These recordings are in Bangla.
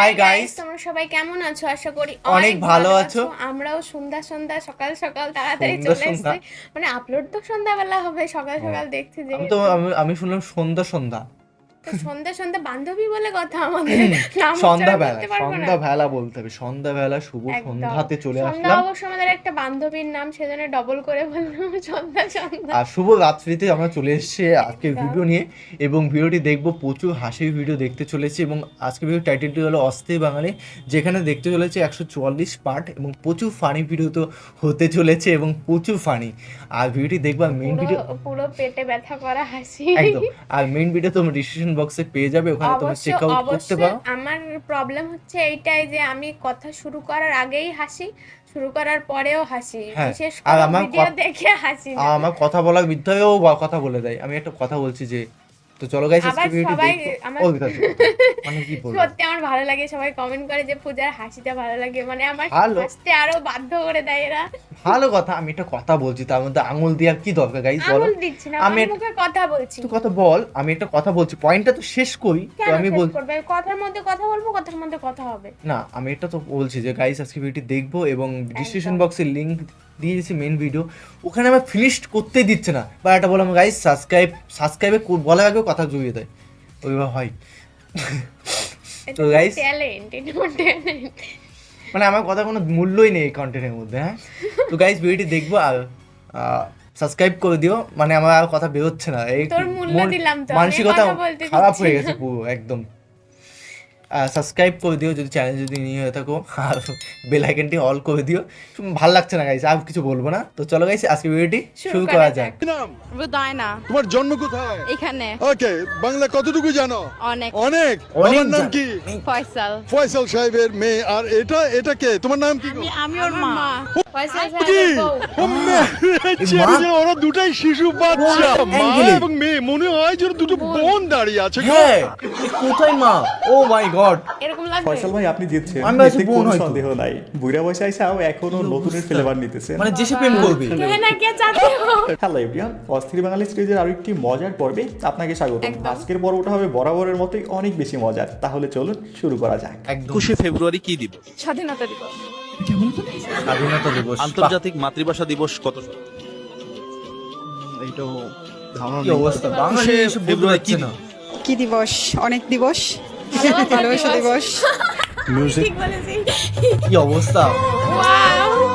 হাই গাইস তোমরা সবাই কেমন আছো? আশা করি অনেক ভালো আছো। আমরাও সন্ধ্যা সন্ধ্যা সকাল সকাল তাড়াতাড়ি চলে এসেছি। মানে আপলোড তো সন্ধ্যাবেলা হবে সকাল সকাল দেখছি যে আমি তো আমি- শুনলাম সন্ধ্যা সন্ধ্যা। সন্ধ্যা সন্ধ্যা বান্ধবী বলে কথা আমাদের। নাম সন্ধ্যা উচ্চারণ বেলা করতে পারব না। সন্ধ্যা বেলা বলতে হবে সন্ধ্যা বেলা শুভ সন্ধ্যাতে চলে সন্ধ্যা আসলাম। অবশ্য আমাদের একটা বান্ধবীর নাম সেজন্য ডবল করে বললাম সন্ধ্যা সন্ধ্যা। আর শুভ রাত্রিতে আমরা চলে এসেছি আজকের ভিডিও নিয়ে এবং ভিডিওটি দেখব প্রচুর হাসির ভিডিও দেখতে চলেছি এবং আজকের ভিডিও টাইটেলটি হলো অস্থায়ী বাঙালি যেখানে দেখতে চলেছে একশো চুয়াল্লিশ পার্ট এবং প্রচুর ফানি ভিডিও তো হতে চলেছে এবং প্রচুর ফানি আর ভিডিওটি দেখবা মেন ভিডিও পুরো পেটে ব্যথা করা হাসি। একদম। আর মেন ভিডিও তোমরা ডিসক্রিপশন বক্সে পেয়ে যাবে ওখানে তোমরা চেক আউট করতে পারো। আমার প্রবলেম হচ্ছে এইটাই যে আমি কথা শুরু করার আগেই হাসি শুরু করার পরেও হাসি। হ্যাঁ, বিশেষ করে ভিডিও দেখে হাসি আমার কথা বলার বিদ্যায়ও কথা বলে দেয়। আমি একটা কথা বলছি যে তো চলো গাইস আজকে ভিডিওটি আমার- মানে কি বলব? সত্যি আমার ভালো লাগে সবাই কমেন্ট করে যে পূজার হাসিটা ভালো লাগে। মানে আমার হাসতে আরও বাধ্য করে দেয় এরা। ভালো কথা আমি একটা কথা বলছি তার মধ্যে আঙুল দেওয়ার কি দরকার গাইস বলো? আঙুল দিচ্ছি না আমি মুখে কথা বলছি। তুই কথা বল আমি একটা কথা বলছি পয়েন্টটা তো শেষ করি তো আমি শেষ বল করবে? কথার মধ্যে কথা বলব কথার মধ্যে কথা হবে। না আমি এটা তো বলছি যে গাইস আজকে ভিডিওটি দেখব এবং ডিসক্রিপশন বক্সে লিংক দিয়ে দিয়েছি মেন ভিডিও ওখানে আমার ফিনিশড করতেই দিচ্ছে না। বা এটা বললাম গাইস সাবস্ক্রাইব সাবস্ক্রাইবে বলার আগেও কথা জড়িয়ে দেয় ওইভাবে হয়। তো ট্যালেন্ট মানে আমার কথা কোনো মূল্যই নেই এই কন্টেন্টের মধ্যে হ্যাঁ? তো গাইস ভিডিওটি দেখব আর সাবস্ক্রাইব করে দিও। মানে আমার আর কথা বেরোচ্ছে না। এই মন- মানসিকতা খারাপ হয়ে গেছে পুরো একদম। সাবস্ক্রাইব করে দিও যদি চ্যানেল যদি নিয়ে হয়ে থাকো। আর বেল আইকনটি অল করে দিও। ভালো লাগছে না গাইস আর কিছু বলব না। তো চলো গাইস আজকে ভিডিওটি শুরু করা যাক। তোমার জন্ম কোথায়? এখানে। ওকে বাংলা কতটুকু জানো? অনেক। অনেক? অনেক নাম কি? ফয়সাল। ফয়সাল সাহেবের মেয়ে। আর এটা এটা কে? তোমার নাম কি? আমি ওর মা। ফয়সাল সাহেবের বউ। ও মেয়ে, ছেড়ে দে, ওরা দুটাই শিশু বাচ্চা। মা এবং মেয়ে। মনে হয় যেন দুটো বোন। দাঁড়িয়ে আছে গো। হ্যাঁ কোথায় মা? ও মাই গড এরকম লাগবে? ফয়সাল ভাই আপনি জিতছেন। আমি ভাবছি এতে বোন কোনো সন্দেহ নাই। বুড়া বয়সে আইসাও এখনও নতুনের ফ্লেভার নিতেছেন মানে যে সে প্রেম করবে। কেনা কে চাতে হ্যালো এভরিওয়ান অস্থির বাঙালি সিরিজের আরও একটি মজার পর্বে আপনাকে স্বাগত। আজকের পর্বটা হবে বরাবরের মতোই অনেক বেশি মজার। তাহলে চলুন শুরু করা যাক। একদম। একুশে ফেব্রুয়ারি কি দিবস? স্বাধীনতা দিবস। স্বাধীনতা দিবস। আন্তর্জাতিক মাতৃভাষা দিবস কত? এইটাও কি অবস্থা? বাংলাদেশে ফেব্রুয়ারি কি না। কি দিবস? অনেক দিবস। ভালোবাসা দিবস কি অবস্থা?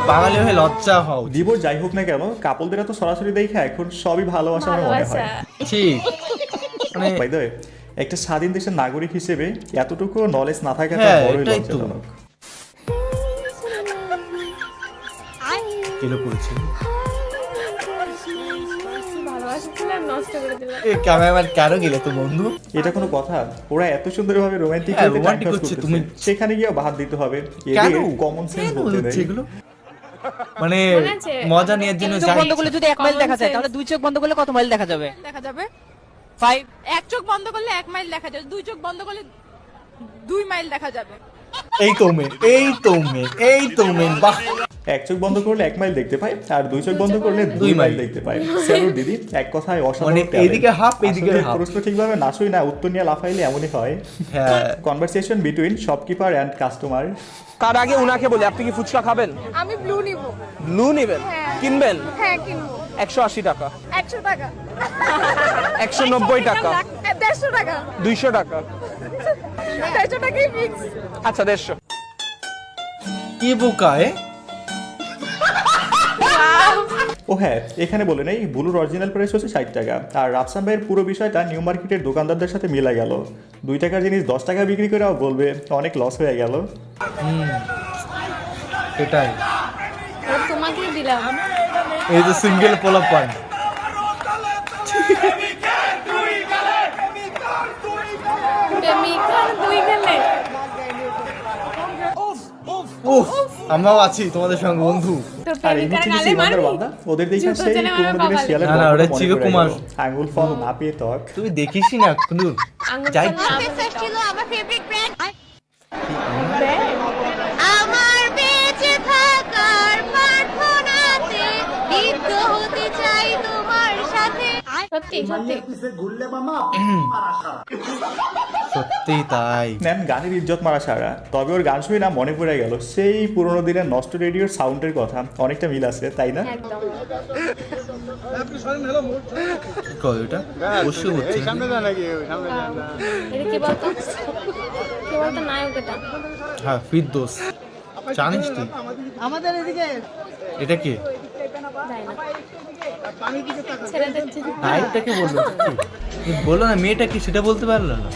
বাঙালি হয়ে লজ্জা হও। দিবস যাই হোক না কেন কাপলদের তো সরাসরি দেখে এখন সবই ভালোবাসা আমার মনে হয়। ঠিক। মানে একটা স্বাধীন দেশের নাগরিক হিসেবে এতটুকু নলেজ না থাকাটা হ্যাঁ, বড়ই লজ্জাজনক। কেলো করেছে? নষ্ট করে দিল। এ ক্যামেরাম্যান কেন গেলে তো বন্ধু? এটা কোনো কথা? ওরা এত সুন্দরভাবে রোমান্টিক হ্যাঁ, হতে romantic টাইম হচ্ছে, করছে তুমি- সেখানে গিয়ে বাদ দিতে হবে। এদের কমন সেন্স বলতে নেই মানে মজা নেওয়ার জন্য চোখ যাই বন্ধ করলে যদি এক মাইল দেখা যায় তাহলে দুই চোখ বন্ধ করলে কত মাইল দেখা যাবে? দেখা যাবে। ফাইভ এক চোখ বন্ধ করলে এক মাইল দেখা যাবে দুই চোখ বন্ধ করলে দুই মাইল দেখা যাবে। এই তো মেন এই তো মেন এই তো মেন বাহ। এক চোখ বন্ধ করলে এক মাইল দেখতে পাই আর দুই চোখ বন্ধ করলে দুই মাইল। দেখতে পাই স্যালুট দিদি এক কথায় অসাধারণ মানে। এদিকে half, এদিকে। প্রশ্ন ঠিকভাবে নাচই না উত্তর নিয়ে লাফাইলে এমনই হয়। হ্যাঁ। Conversation between shopkeeper and customer কার আগে উনাকে বলি আপনি কি ফুচকা খাবেন? আমি ব্লু নিব। ব্লু নেবেন? কিনবেন? হ্যাঁ কিনবো। একশো আশি টাকা। একশো টাকা। একশো নব্বই টাকা। দেড়শো টাকা। দুইশো টাকা। দেড়শো টাকাই ফিক্স আচ্ছা দেড়শো। কি বোকা এ? ও হ্যাঁ এখানে বলে নেই ব্লুর অরিজিনাল প্রাইস হচ্ছে ষাট টাকা। আর রাফসান ভাইয়ের পুরো বিষয়টা নিউ মার্কেটের দোকানদারদের সাথে মিলা গেল। দুই টাকার জিনিস দশ টাকা বিক্রি করেও বলবে অনেক লস হয়ে গেল। এটাই আর তোমাকেই দিলাম। এই যে সিঙ্গেল পোলাপান প্রেমিকার দুই গেলে। উফ আমরাও আছি তোমাদের সঙ্গে বন্ধু। আর এমনি বান্দা ওদের দেখে সেই পুরোনো দিনের শিয়ালের না, ওটা পড়ে আঙ্গুল ফল না পেয়ে ত্বক। তুই দেখিসই না কিন্তু যাই। ছিল আমার ফেভারিট ব্র্যান্ড আমার বেঁচে থাকার প্রার্থনাতে বিদ্ধ হতে চাই তোমার সত্যি সত্যি। সত্যিই তাই। নেন গানের ইজ্জত মারা সারা। তবে ওর গান শুনে না মনে পড়ে গেল সেই পুরোনো দিনের নষ্ট রেডিওর সাউন্ডের কথা। অনেকটা মিল আছে তাই না? একদম। কয় ওটা অবশ্যই হচ্ছে এটা কি বলতো? কি বলতো নায়ক এটা? হ্যাঁ ফিরদোস। জানিস তুই? আমাদের এদিকে। এটা কি? নায়কটাকে বলল? বলল না মেয়েটা কি সেটা বলতে পারল না?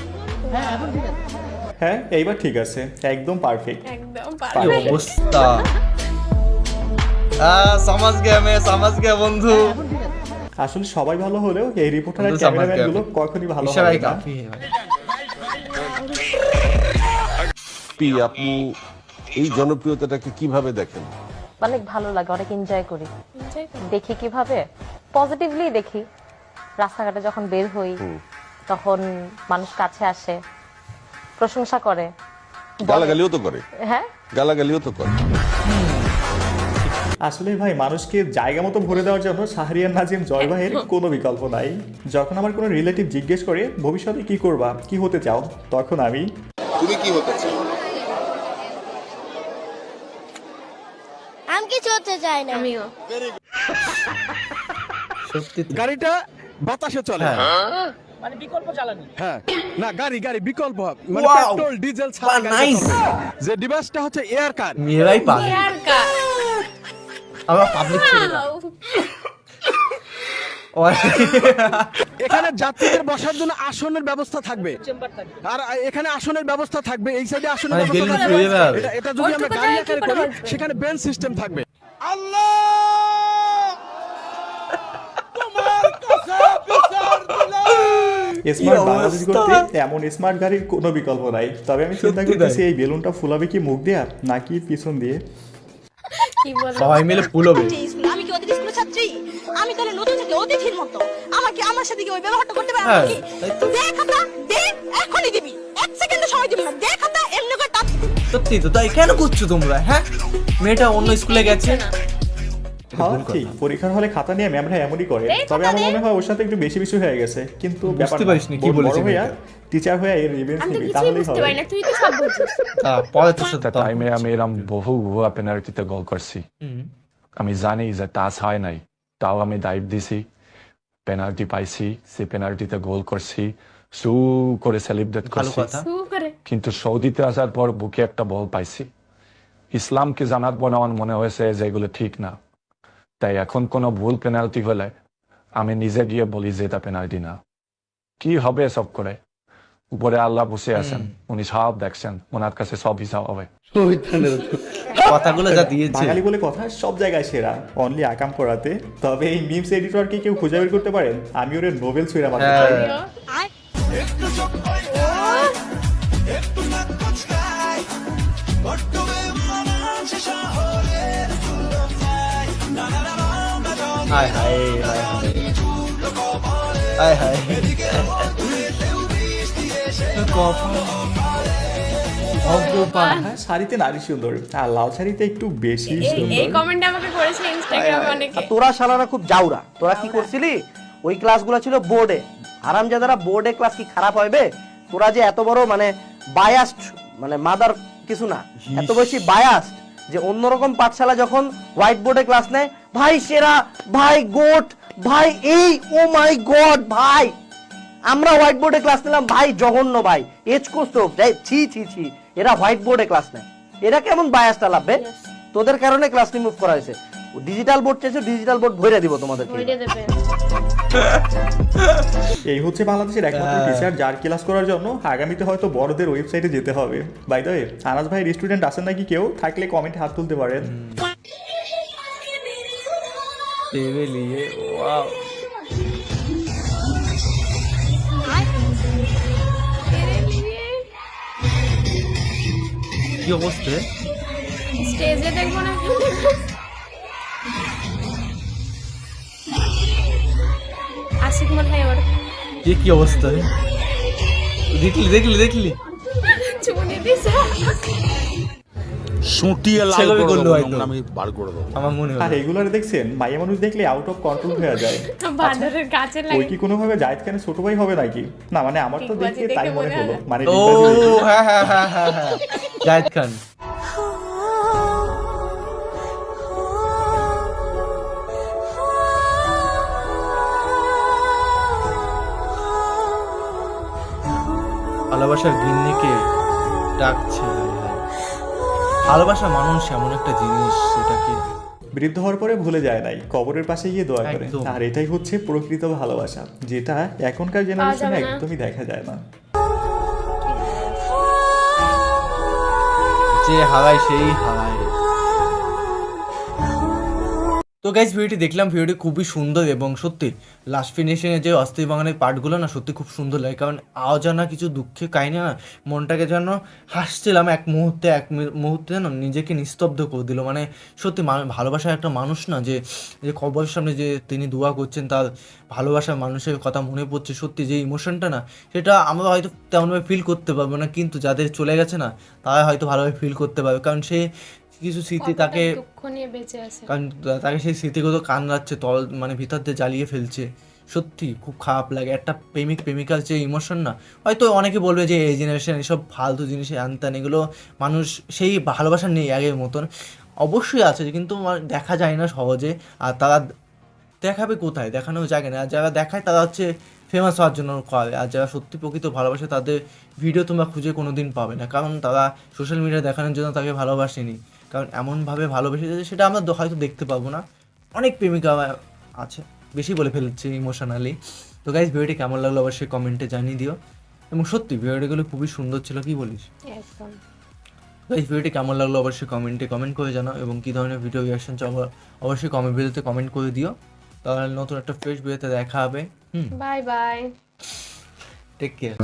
হ্যাঁ এইবার ঠিক আছে। একদম পারফেক্ট একদম অবস্থা? সমাজ গেয়া সমাজ গেয়া বন্ধু। আসলে সবাই ভালো হলেও এই রিপোর্টার আর ক্যামেরাম্যানগুলো সামাজ কখনই ভালো না। পি আপু এই জনপ্রিয়তাটাকে কীভাবে দেখেন? অনেক ভালো লাগে অনেক এনজয় করি। করো। দেখি কীভাবে? পজিটিভলি দেখি। রাস্তাঘাটে যখন বের হই তখন মানুষ কাছে আসে প্রশংসা করে। গালাগালিও তো করে। হ্যাঁ? গালাগালিও তো করে। আসলে ভাই মানুষকে জায়গা মতো ভরে দেওয়ার জন্য শাহরিয়ার নাজিম জয় ভাইয়ের কোনো বিকল্প নাই। যখন আমার কোনো রিলেটিভ জিজ্ঞেস করে ভবিষ্যতে কি করবা? কি হতে চাও? তখন আমি তুমি কি হতে চাও আমি না। আমিও। সত্যি গাড়িটা বাতাসে চলে। হ্যাঁ। হ্যাঁ। না গাড়ি গাড়ি বিকল্প। মানে পেট্রোল ডিজেল ছাড়া! যে ডিভাইসটা হচ্ছে এয়ার কার মেয়েরাই পারে আর কার আমরা পাবলিক। ও- এখানে যাত্রীদের বসার জন্য আসনের ব্যবস্থা থাকবে। আর এখানে আসনের ব্যবস্থা থাকবে। এই সাইডে আসনের মানে ব্যবস্থা এটা যদি আমরা গাড়ি আকারে করি সেখানে বেঞ্চ সিস্টেম থাকবে। স্মার্ট বাংলাদেশ! করতে? এমন স্মার্ট গাড়ির কোনো বিকল্প নাই। তবে আমি চিন্তা করতেছি এই বেলুনটা ফুলাবে কি মুখ দিয়া নাকি পিছন দিয়ে? সবাই মিলে ফুলবে। আমি কি ওদের স্কুলের ছাত্রী? আমি তাহলে নতুন থেকে অতিথির মতো। আমাকে আমার সাথে কি ওই ব্যবহারটা করতে পারবে হ্যাঁ, নাকি? দে খাতা দে এখনই দিবি। এক সেকেন্ড সময় দিবি না। দে খাতা এমনি করে সত্যি তো তাই কেন করছ তোমরা হ্যাঁ? মেয়েটা অন্য স্কুলে গেছে। হ্যাঁ। ঠিক। পরীক্ষার হলে খাতা নিয়ে ম্যামরা এমনই করে। তবে আমার মনে হয় ওর সাথে একটু বেশি বেশি হয়ে গেছে। কিন্তু বুঝতে পারিসনি কি বলেছে টিচার হয়ে এর আমি নিবি কিছুই তাহলেই বুঝতে হবে। পারি না তুই তো সব আহ, পরে সাথে তর্ক টাইমে আমি। এরম বহু ভুয়া পেনাল্টিতে গোল করছি। আমি জানি যে টাচ হয় নাই। তাও আমি ডাইভ দিছি। পেনাল্টি পাইছি সে পেনাল্টিতে গোল করছি। সু করে সেলিব্রেট করছি। তু কিন্তু সৌদিতে আসার পর বুকে একটা বল পাইছি। ইসলামকে জানার পর আমার মনে হয়েছে যে এগুলো ঠিক না। তাই এখন কোনো ভুল পেনাল্টি হলে আমি নিজে গিয়ে বলি যে এটা পেনাল্টি না। কি হবে সব করে? উপরে আল্লাহ বসে আছেন। উনি সব দেখছেন। ওনার কাছে সব হিসাব হবে কথাগুলো যা দিয়েছে। বাঙালি বলে কথা সব জায়গায় সেরা। অনলি আকাম করাতে। তবে এই মিমস এডিটরকে কেউ খুঁজে বের করতে পারেন আমি ওর নোবেল ছুঁড়ে মারতে চাই। শাড়িতে নারী সুন্দর। আর লাল শাড়িতে একটু বেশি এই এই কমেন্ট আমাকে করেছে ইনস্টাগ্রামে অনেকে। তোরা শালারা খুব জাউরা। তোরা কি করছিলি? ওই ক্লাসগুলো ছিল বোর্ডে ক্লাস কি খারাপ হবে? তোরা যে এত বড় মানে বায়াস্ট মানে মাদার কিছু না। এত বেশি বায়াস্ট যে অন্যরকম পাঠশালা যখন হোয়াইট বোর্ডে ক্লাস নেয় ভাই সেরা ভাই গোট ভাই এই ও মাই গড ভাই। আমরা হোয়াইট বোর্ডে ক্লাস নিলাম ভাই জঘন্য ভাই। এজ করতো ছি ছি ছি। এরা হোয়াইট বোর্ডে ক্লাস নেয়। এরা কেমন বায়াসটা লাভবে তোদের কারণে ক্লাস রিমুভ করা হয়েছে। ডিজিটাল বোর্ড চেয়েছো ডিজিটাল বোর্ড ভরে দিব তোমাদেরকে। ভরে দেবে। এই হচ্ছে বাংলাদেশের একমাত্র টিচার যার ক্লাস করার জন্য আগামীতে হয়তো বড়দের ওয়েবসাইটে যেতে হবে। বাই দ্য ওয়ে আনাজ ভাই স্টুডেন্ট আছেন নাকি কেউ? থাকলে কমেন্টে হাত তুলতে পারেন। तेरे लिए वाओ কি অবস্থা স্টেজে দেখবো না আশিক মনে হয় ওর ये কি অবস্থা দেখলি দেখলি দেখলি চুমনি দিছে সুটিয়ে লাল করে দেবো। নোংরামি বার করে দেবো। আমার মনে আর হলো এগুলো দেখছেন মাইয়া মানুষ দেখলে আউট অফ কন্ট্রোল হয়ে যায়। বানরের গাছে ওই লাগে। কি কোনোভাবে জায়েদ খানের ছোট ভাই হবে নাকি? না মানে আমার তো দেখে তাই মনে হলো। মানে ও হ্যাঁ হ্যাঁ হ্যাঁ হ্যাঁ হ্যাঁ জাহিদ খান। ভালোবাসার গিন্নিকে ডাকছে। ভালোবাসা মানুষ এমন একটা জিনিস সেটাকে বৃদ্ধ হওয়ার পরে ভুলে যায় নাই কবরের পাশে গিয়ে দোয়া করে। আর এটাই হচ্ছে প্রকৃত ভালোবাসা যেটা এখনকার জেনারেশনে একদমই দেখা যায় না। যে হারায় সেই হারায়। তো গাইজ ভিডিওটি দেখলাম, ভিডিওটি খুবই সুন্দর এবং সত্যি লাস্ট ফিনিশিংয়ে যে অস্থির বাঙালির পার্টগুলো না সত্যি খুব সুন্দর লাগে। কারণ আওয়াজানা কিছু দুঃখে কাহিনী না, মনটাকে যেন হাসছিলাম এক মুহূর্তে এক মুহূর্তে যেন নিজেকে নিস্তব্ধ করে দিল। মানে সত্যি ভালোবাসার একটা মানুষ না, যে যে কবরের সামনে যে তিনি দোয়া করছেন, তার ভালোবাসার মানুষের কথা মনে পড়ছে সত্যি যে ইমোশনটা না, সেটা আমরা হয়তো তেমনভাবে ফিল করতে পারব না, কিন্তু যাদের চলে গেছে না, তারা হয়তো ভালোভাবে ফিল করতে পারবে। কারণ সে কিছু স্মৃতি তাকে দুঃখ নিয়ে বেঁচে আছে। কারণ তাকে সেই স্মৃতিগত কান্নাচ্ছে তল মানে ভিতর দিয়ে জ্বালিয়ে ফেলছে। সত্যি খুব খারাপ লাগে। একটা প্রেমিক প্রেমিকার যে ইমোশন না হয়তো অনেকে বলবে যে এই জেনারেশন এসব ফালতু জিনিস আনতেন এগুলো মানুষ সেই ভালোবাসা নেই আগের মতন। অবশ্যই আছে কিন্তু দেখা যায় না সহজে। আর তারা দেখাবে কোথায়? দেখানো জায়গা না। আর যারা দেখায় তারা হচ্ছে ফেমাস হওয়ার জন্য করে। আর যারা সত্যি প্রকৃত ভালোবাসে তাদের ভিডিও তোমরা খুঁজে কোনো দিন পাবে না। কারণ তারা সোশ্যাল মিডিয়া দেখানোর জন্য তাকে ভালোবাসেনি। কারণ এমনভাবে ভালোবেসেছে সেটা আমরা হয়তো দেখতে পাবো না। অনেক প্রেমিকা আছে বেশি বলে ফেলছে ইমোশনালি তো গাইজ ভিডিওটি কেমন লাগল অবশ্যই কমেন্টে জানিয়ে দিও। এবং সত্যি ভিডিওগুলো খুবই সুন্দর ছিল কি বলিস? একদম। গাইজ ভিডিওটি কেমন লাগল অবশ্যই কমেন্টে কমেন্ট করে জানাও এবং কী ধরনের ভিডিও রিয়াকশন চাও অবশ্যই কমেন্ট ভিডিওতে কমেন্ট করে দিও। তাহলে নতুন একটা ফ্রেশ ভিডিওতে দেখা হবে। হুম। Bye bye take care